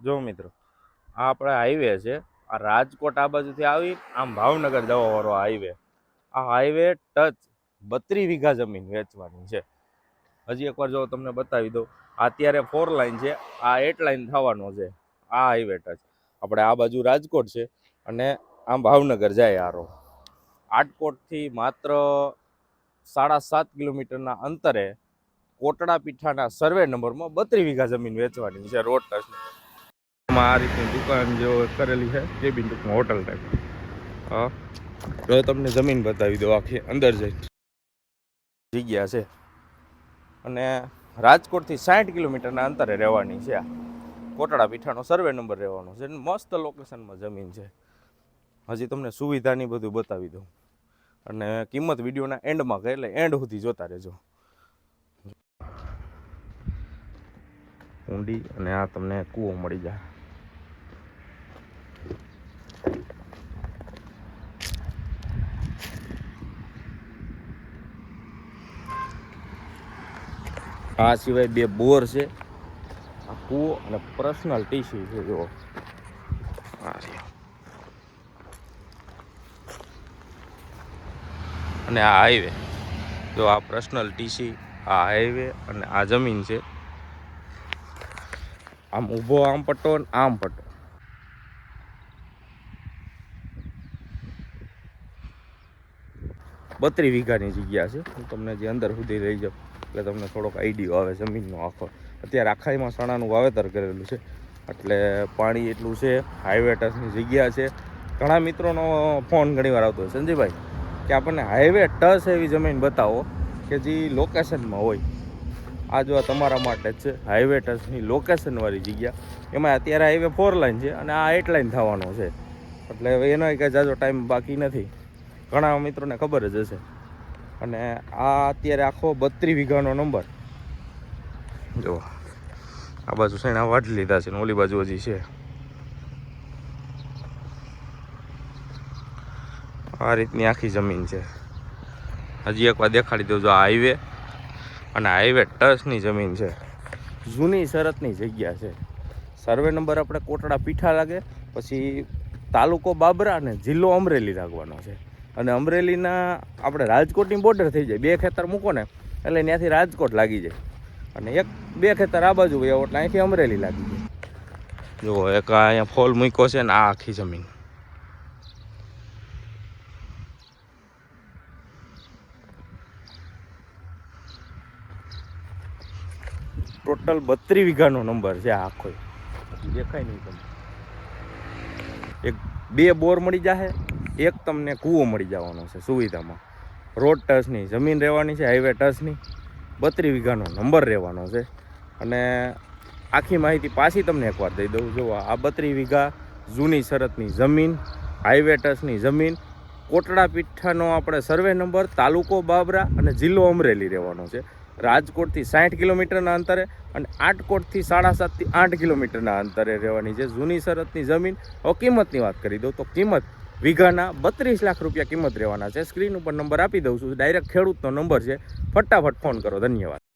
જો મિત્રો, આ આપણે હાઈવે છે. આ રાજકોટ આ બાજુથી આવી, આમ ભાવનગર જવાવાળો હાઈવે આ હાઈવે ટચ બત્રી વીઘા જમીન વેચવાની છે. હજી એકવાર જો તમને બતાવી દઉં, અત્યારે ફોર લાઈન છે, આ એટ લાઈન થવાનો છે, આ હાઈવે ટચ. આપણે આ બાજુ રાજકોટ છે અને આમ ભાવનગર જાય આરો. આટકોટથી માત્ર સાડા સાત કિલોમીટરના અંતરે કોટડા પીઠાના સર્વે નંબરમાં બત્રી વીઘા જમીન વેચવાની છે રોડ રીતની દુકાન જેવો કરેલી છે કેબિન ટૂંકમાં હોટલ ટાઈપ. હા. હવે તમને જમીન બતાવી દો આખી અંદર જઈ. જગ્યા છે. અને રાજકોટથી સાઠ કિલોમીટરના અંતરે રહેવાની છે આ. કોટડા પીઠાનો સર્વે નંબર રહેવાનો છે. મસ્ત લોકેશનમાં જમીન છે. હજી તમને સુવિધાની બધું બતાવી દઉં. અને કિંમત વિડીયોના એન્ડમાં કહે એટલે એન્ડ સુધી જોતા રહેજો. ઊંડી અને આ તમને કૂવો મળી જાય. આ સિવાય બે બોર છે. આ કૂવો અને પર્સનલ ટીસી છે જો અને આ હાઈવે. જો આ પર્સનલ ટીસી આ હાઈવે અને આ જમીન છે. આમ ઊભો આમ પટ્ટો ને આમ પટ્ટો. બત્રી વીઘાની જગ્યા છે. હું તમને જે અંદર સુધી લઈ જાઉં, એટલે તમને થોડોક આઈડિયો આવે જમીનનો આખો. અત્યારે આખાઈમાં ચણાનું વાવેતર કરેલું છે. એટલે પાણી એટલું છે હાઈવે ટચની જગ્યા છે. ઘણા મિત્રોનો ફોન ઘણીવાર આવતો હોય. સંજયભાઈ, કે આપણને હાઈવે ટચ એવી જમીન બતાવો કે જે લોકેશનમાં હોય. આ જો તમારા માટે જ છે હાઈવે ટચની લોકેશનવાળી જગ્યા. એમાં અત્યારે હાઈવે ફોર લાઇન છે અને આ એટ લાઇન થવાનો છે. એટલે એનો કંઈ જાજો ટાઈમ બાકી નથી. ઘણા મિત્રોને ખબર જ હશે. અને આ અત્યારે આખો બત્રી વીઘાનો નંબર જો, આ બાજુ સૈણા ને લીધા છે ને ઓલી બાજુ હજી છે. આ રીતની આખી જમીન છે. હજી એકવાર દેખાડી દઉં જો હાઈવે અને હાઈવે ટચની જમીન છે. જૂની શરતની જગ્યા છે. સર્વે નંબર આપણે કોટડા પીઠા લાગે, પછી તાલુકો બાબરા અને જિલ્લો અમરેલી રાખવાનો છે. અને અમરેલીના આપણે રાજકોટની બોર્ડર થઈ જાય. બે ખેતર મૂકો ને એટલે ત્યાંથી રાજકોટ લાગી જાય. અને એક બે ખેતર આ બાજુ હોય એટલે અહીંથી અમરેલી લાગી જાય. જુઓ એક અહીંયા ફોલ મૂક્યો છે ને આ આખી જમીન. ટોટલ બત્રી વીઘાનો નંબર છે આખો. દેખાય નહીં તમને. એક બે બોર મળી જશે એક તમને કૂવો મળી જવાનો છે સુવિધામાં. રોડ ટચની જમીન રહેવાની છે હાઈવે ટચની બત્રી વીઘાનો નંબર રહેવાનો છે. અને આખી માહિતી પાછી તમને એકવાર દઈ દઉં. જો આ બત્રી વીઘા જૂની શરતની જમીન હાઈવે ટચની જમીન, કોટડા પીઠાનો આપણે સર્વે નંબર તાલુકો બાબરા અને જિલ્લો અમરેલી રહેવાનો છે. રાજકોટથી સાઠ કિલોમીટરના અંતરે અને આટકોટથી સાડા સાતથી આઠ કિલોમીટરના અંતરે રહેવાની છે. જૂની શરતની જમીન, હવે કિંમતની વાત કરી દઉં તો કિંમત વીઘાના બત્રીસ લાખ રૂપિયા કિંમત રહેવાના છે. સ્ક્રીન ઉપર નંબર આપી દઉં છું. ડાયરેક્ટ ખેડૂતનો નંબર છે. ફટાફટ ફોન કરો. ધન્યવાદ.